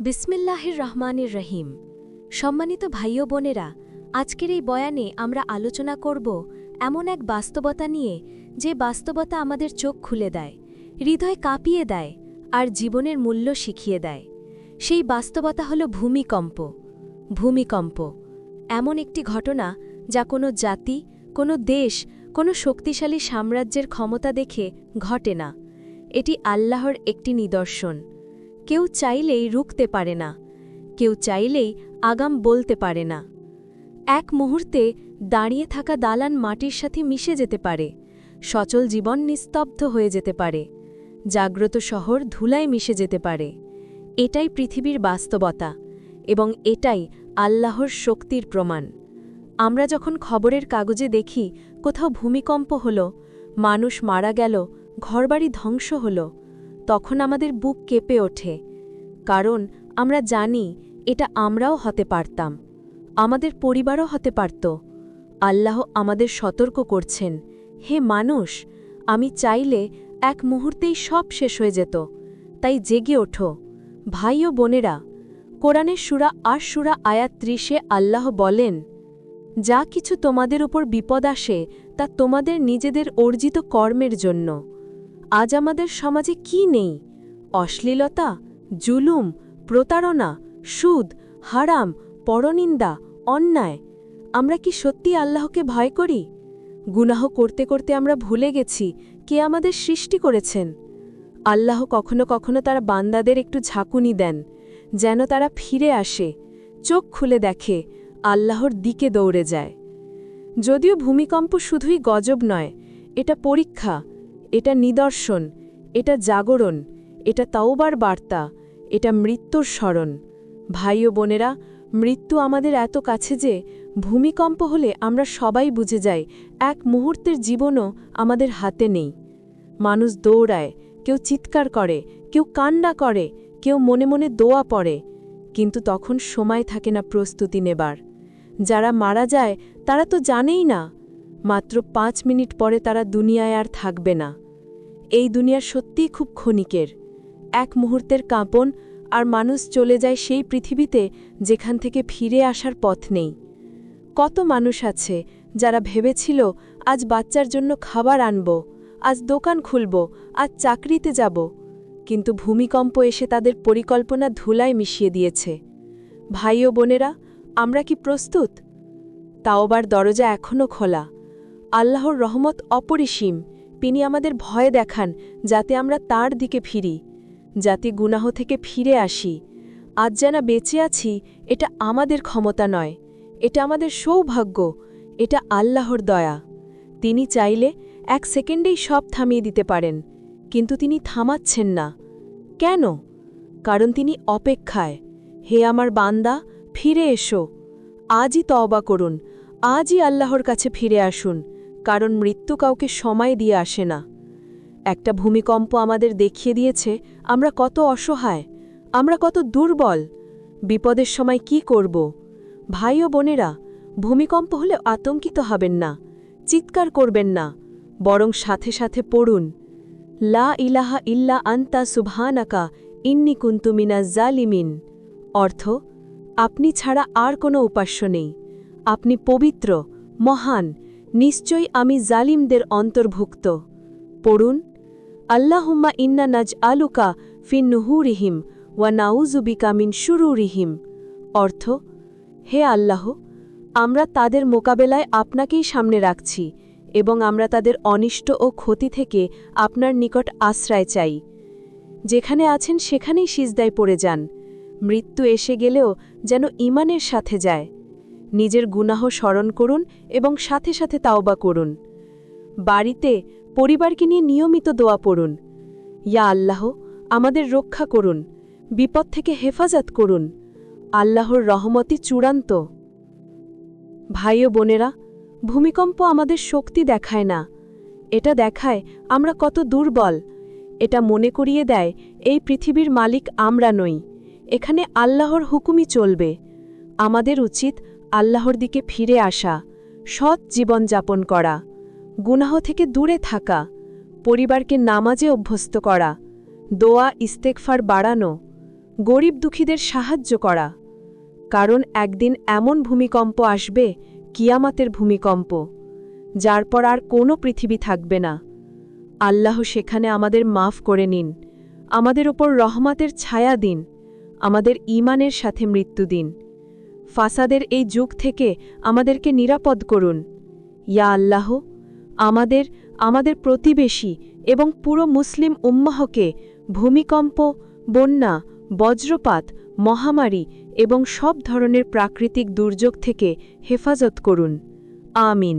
বিসমিল্লাহির রহমানির রহিম। সম্মানিত ভাই বোনেরা, আজকের এই বয়ানে আমরা আলোচনা করব এমন এক বাস্তবতা নিয়ে যে বাস্তবতা আমাদের চোখ খুলে দেয়, হৃদয় কাঁপিয়ে দেয় আর জীবনের মূল্য শিখিয়ে দেয়। সেই বাস্তবতা হল ভূমিকম্প। ভূমিকম্প এমন একটি ঘটনা যা কোনো জাতি, কোনো দেশ, কোনো শক্তিশালী সাম্রাজ্যের ক্ষমতা দেখে ঘটে না। এটি আল্লাহর একটি নিদর্শন। কেউ চাইলেই রুখতে পারে না, কেউ চাইলেই আগাম বলতে পারে না। এক মুহূর্তে দাঁড়িয়ে থাকা দালান মাটির সাথে মিশে যেতে পারে, সচল জীবন নিস্তব্ধ হয়ে যেতে পারে, জাগ্রত শহর ধুলায় মিশে যেতে পারে। এটাই পৃথিবীর বাস্তবতা এবং এটাই আল্লাহর শক্তির প্রমাণ। আমরা যখন খবরের কাগজে দেখি কোথাও ভূমিকম্প হল, মানুষ মারা গেল, ঘরবাড়ি ধ্বংস হল তখন আমাদের বুক কেঁপে ওঠে, কারণ আমরা জানি এটা আমরাও হতে পারতাম, আমাদের পরিবারও হতে পারত। আল্লাহ আমাদের সতর্ক করছেন, হে মানুষ, আমি চাইলে এক মুহূর্তেই সব শেষ হয়ে যেত, তাই জেগে ওঠো। ভাই ও বোনেরা কোরআনের সুরা আর সুরা আয়াত ত্রিশে আল্লাহ বলেন, যা কিছু তোমাদের উপর বিপদ আসে, তা তোমাদের নিজেদের অর্জিত কর্মের জন্য। আজ আমাদের সমাজে কি নেই? অশ্লীলতা, জুলুম, প্রতারণা, সুদ, হারাম, পরনিন্দা, অন্যায়। আমরা কি সত্যি আল্লাহকে ভয় করি? গুনাহ করতে করতে আমরা ভুলে গেছি কে আমাদের সৃষ্টি করেছেন। আল্লাহ কখনো কখনো তার বান্দাদের একটু ঝাঁকুনি দেন, যেন তারা ফিরে আসে, চোখ খুলে দেখে, আল্লাহর দিকে দৌড়ে যায়। যদিও ভূমিকম্প শুধুই গজব নয়, এটা পরীক্ষা এটা নিদর্শন, এটা জাগরণ, এটা তাওবার বার্তা, এটা মৃত্যুর স্মরণ। ভাই ও বোনেরা, মৃত্যু আমাদের এত কাছে যে, ভূমিকম্প হলে আমরা সবাই বুঝে যাই, এক মুহূর্তের জীবনও আমাদের হাতে নেই। মানুষ দৌড়ায়, কেউ চিৎকার করে, কেউ কান্না করে, কেউ মনে মনে দোয়া পড়ে, কিন্তু তখন সময় থাকে না প্রস্তুতি নেবার। যারা মারা যায়, তারা তো জানেই না, মাত্র পাঁচ মিনিট পরে তারা দুনিয়ায় আর থাকবে না। এই দুনিয়া সত্যিই খুব ক্ষণিকের। এক মুহূর্তের কাঁপন আর মানুষ চলে যায় সেই পৃথিবীতে যেখান থেকে ফিরে আসার পথ নেই। কত মানুষ আছে যারা ভেবেছিল, আজ বাচ্চার জন্য খাবার আনব, আজ দোকান খুলব, আজ চাকরিতে যাব। কিন্তু ভূমিকম্প এসে তাদের পরিকল্পনা ধুলায় মিশিয়ে দিয়েছে। ভাই ও বোনেরা, আমরা কি প্রস্তুত? তাওবার দরজা এখনও খোলা। আল্লাহর রহমত অপরিসীম। তিনি আমাদের ভয় দেখান, যাতে আমরা তার দিকে ফিরি, যাতে গুনাহ থেকে ফিরে আসি। আজ যেন বেঁচে আছি, এটা আমাদের ক্ষমতা নয়, এটা আমাদের সৌভাগ্য, এটা আল্লাহর দয়া। তিনি চাইলে এক সেকেন্ডেই সব থামিয়ে দিতে পারেন, কিন্তু তিনি থামাচ্ছেন না। কেন? কারণ তিনি অপেক্ষায়। হে আমার বান্দা, ফিরে এসো। আজই তওবা করুন, আজই আল্লাহর কাছে ফিরে আসুন। কারণ মৃত্যু কাউকে সময় দিয়ে আসে না। একটা ভূমিকম্প আমাদের দেখিয়ে দিয়েছে, আমরা কত অসহায়, আমরা কত দুর্বল। বিপদের সময় কি করব? ভাই ও বোনেরা, ভূমিকম্প হলে আতঙ্কিত হবেন না, চিৎকার করবেন না, বরং সাথে সাথে পড়ুন। লা ইলাহা ইল্লা আন্তা সুবহানাকা ইন্নি কুন্তুমিনা জালিমিন। অর্থ, আপনি ছাড়া আর কোনো উপাস্য নেই। আপনি পবিত্র, মহান নিশ্চয়ই আমি জালিমদের অন্তর্ভুক্ত। পড়ুন, আল্লাহুম্মা ইন্না নাজ আলুকা ফিন নুহুরিহিম ওয়া নাউজুবিকা মিন শুরুরিহিম। অর্থ, হে আল্লাহ, আমরা তাদের মোকাবেলায় আপনাকেই সামনে রাখছি এবং আমরা তাদের অনিষ্ট ও ক্ষতি থেকে আপনার নিকট আশ্রয় চাই। যেখানে আছেন সেখানেই সিজদায় পড়ে যান। মৃত্যু এসে গেলেও যেন ইমানের সাথে যায়। নিজের গুনাহ স্মরণ করুন এবং সাথে সাথে তাওবা করুন। বাড়িতে পরিবারকে নিয়ে নিয়মিত দোয়া পড়ুন। ইয়া আল্লাহ, আমাদের রক্ষা করুন, বিপদ থেকে হেফাজত করুন। আল্লাহর রহমতি চূড়ান্ত। ভাই ও বোনেরা, ভূমিকম্প আমাদের শক্তি দেখায় না। এটা দেখায় আমরা কত দুর্বল। এটা মনে করিয়ে দেয়, এই পৃথিবীর মালিক আমরা নই। এখানে আল্লাহর হুকুমই চলবে। আমাদের উচিত আল্লাহর দিকে ফিরে আসা, সৎ জীবন যাপন করা, গুনাহ থেকে দূরে থাকা, পরিবারকে নামাজে অভ্যস্ত করা, দোয়া ইস্তেকফার বাড়ানো, গরিব দুঃখীদের সাহায্য করা। কারণ একদিন এমন ভূমিকম্প আসবে, কিয়ামাতের ভূমিকম্প, যার পর আর কোনো পৃথিবী থাকবে না। আল্লাহ সেখানে আমাদের মাফ করে নিন, আমাদের ওপর রহমাতের ছায়া দিন, আমাদের ঈমানের সাথে মৃত্যু দিন। ফাসাদের এই যুগ থেকে আমাদেরকে নিরাপদ করুন। ইয়া আল্লাহ, আমাদের আমাদের প্রতিবেশী এবং পুরো মুসলিম উম্মাহকে ভূমিকম্প, বন্যা, বজ্রপাত, মহামারী এবং সব ধরনের প্রাকৃতিক দুর্যোগ থেকে হেফাজত করুন। আমিন।